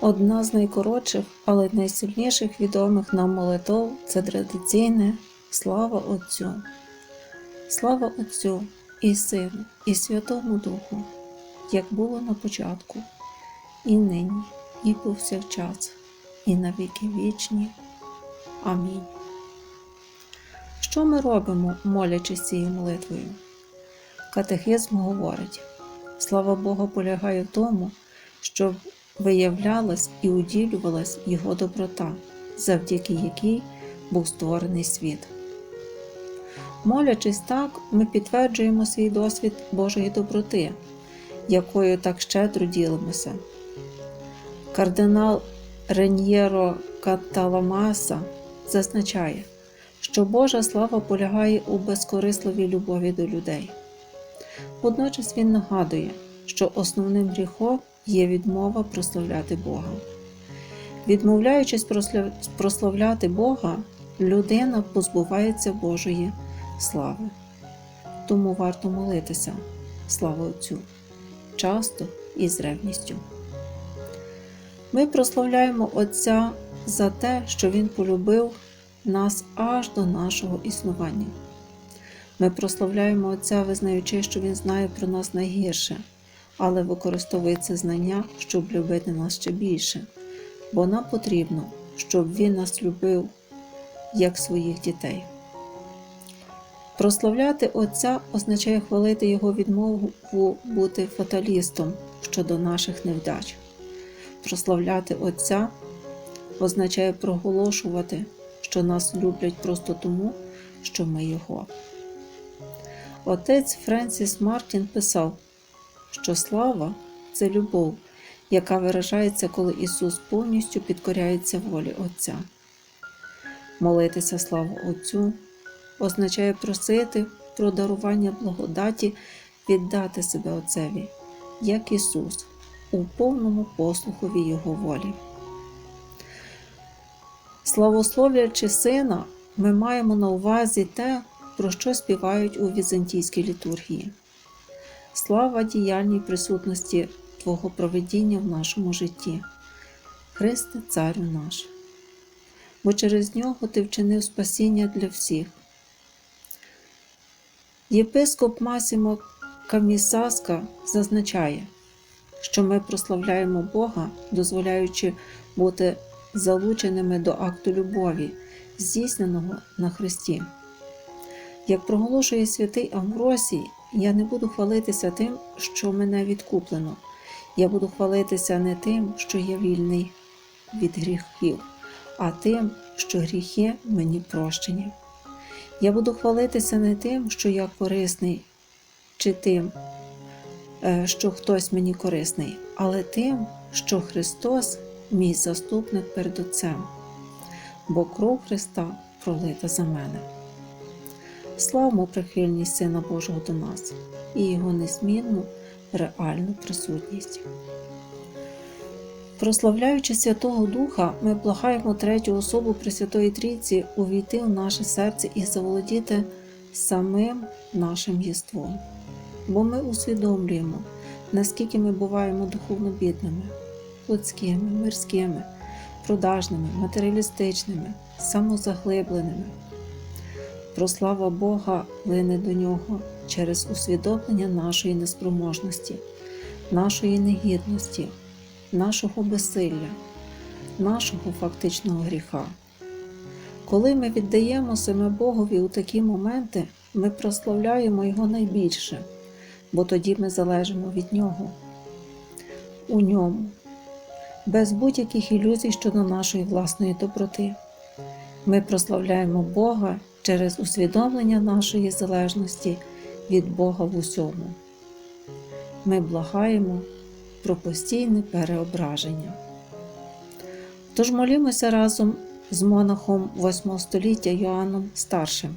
Одна з найкоротших, але найсильніших відомих нам молитов це традиційне Слава Отцю. Слава Отцю і Сину, і Святому Духу, як було на початку, і нині, і повсякчас, і на віки вічні. Амінь. Що ми робимо, молячись цією молитвою? Катехизм говорить: слава Богу полягає в тому, щоб виявлялась і уділювалась Його доброта, завдяки якій був створений світ. Молячись так, ми підтверджуємо свій досвід Божої доброти, якою так щедро ділимося. Кардинал Реньєро Каталамаса зазначає, що Божа слава полягає у безкорисливій любові до людей. Водночас він нагадує, що основним гріхом є відмова прославляти Бога. Відмовляючись прославляти Бога, людина позбувається Божої слави. Тому варто молитися, слава Отцю, часто і з ревністю. Ми прославляємо Отця за те, що Він полюбив нас аж до нашого існування. Ми прославляємо Отця, визнаючи, що Він знає про нас найгірше, але використовує це знання, щоб любити нас ще більше, бо нам потрібно, щоб Він нас любив як своїх дітей. Прославляти Отця означає хвалити Його відмову бути фаталістом щодо наших невдач. Прославляти Отця означає проголошувати, що нас люблять просто тому, що ми Його. Отець Френсіс Мартін писав, що слава це любов, яка виражається, коли Ісус повністю підкоряється волі Отця. Молитися славу Отцю означає просити про дарування благодаті віддати себе Отцеві, як Ісус, у повному послухові Його волі. Славословлячи Сина, ми маємо на увазі те, про що співають у візантійській літургії. Слава діяльній присутності Твого проведіння в нашому житті, Христе, Царю наш, бо через нього Ти вчинив спасіння для всіх. Єпископ Масімо Камісаска зазначає, що ми прославляємо Бога, дозволяючи бути залученими до акту любові, здійсненого на Христі. Як проголошує святий Амвросій, я не буду хвалитися тим, що мене відкуплено. Я буду хвалитися не тим, що я вільний від гріхів, а тим, що гріхи мені прощені. Я буду хвалитися не тим, що я корисний, чи тим, е, що хтось мені корисний, але тим, що Христос мій заступник перед Отцем, бо кров Христа пролита за мене. Славмо прихильність Сина Божого до нас і Його незмінну реальну присутність. Прославляючи Святого Духа, ми благаємо третю особу Пресвятої Трійці увійти в наше серце і заволодіти самим нашим єством. Бо ми усвідомлюємо, наскільки ми буваємо духовно бідними, плотськими, мирськими, продажними, матеріалістичними, самозаглибленими. Прослава Бога лине до нього через усвідомлення нашої неспроможності, нашої негідності, нашого безсилля, нашого фактичного гріха. Коли ми віддаємо себе Богові у такі моменти, ми прославляємо Його найбільше, бо тоді ми залежимо від Нього. У ньому, без будь-яких ілюзій щодо нашої власної доброти. Ми прославляємо Бога через усвідомлення нашої залежності від Бога в усьому. Ми благаємо про постійне переображення. Тож молімося разом з монахом 8 століття Йоанном Старшим.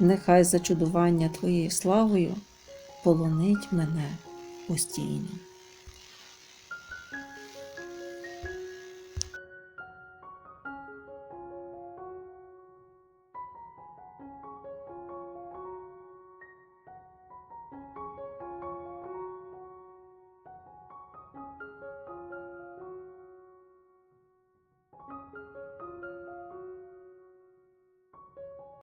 Нехай зачудування Твоєю славою полонить мене постійно.